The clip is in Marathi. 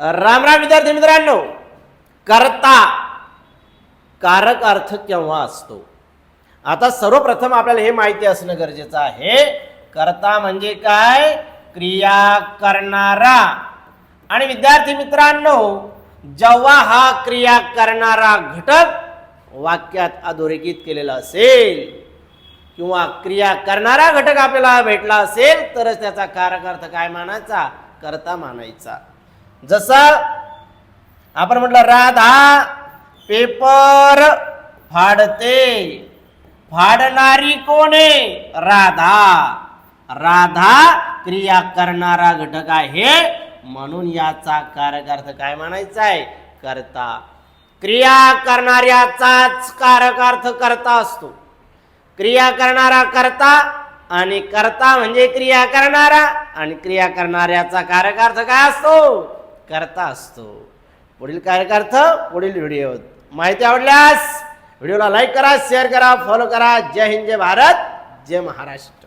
राम राम विद्यार्थी मित्रांनो करता कारक अर्थ केव्हा असतो? आता सर्वप्रथम आपल्याला हे माहिती असणं गरजेचं आहे. करता म्हणजे काय? क्रिया करणारा. आणि विद्यार्थी मित्रांनो जेव्हा हा क्रिया करणारा घटक वाक्यात अधोरेखित केलेला असेल किंवा क्रिया करणारा घटक आपल्याला भेटला असेल तरच त्याचा कारक अर्थ काय मानायचा? करता मानायचा. जसं आपण म्हटलं राधा पेपर फाडते. फाडणारी कोणे राधा. राधा क्रिया करणारा घटक आहे. म्हणून याचा कारक अर्थ काय म्हणायचा आहे? करता. क्रिया करणाऱ्याचाच कारक अर्थ करता असतो. क्रिया करणारा करता आणि करता म्हणजे क्रिया करणारा आणि क्रिया करणाऱ्याचा कारकार्थ काय असतो? करता असतो. पुढील कारकार्थ पुढील व्हिडिओ. माहिती आवडल्यास व्हिडिओला लाईक करा शेअर करा फॉलो करा. जय हिंद जय भारत जय महाराष्ट्र.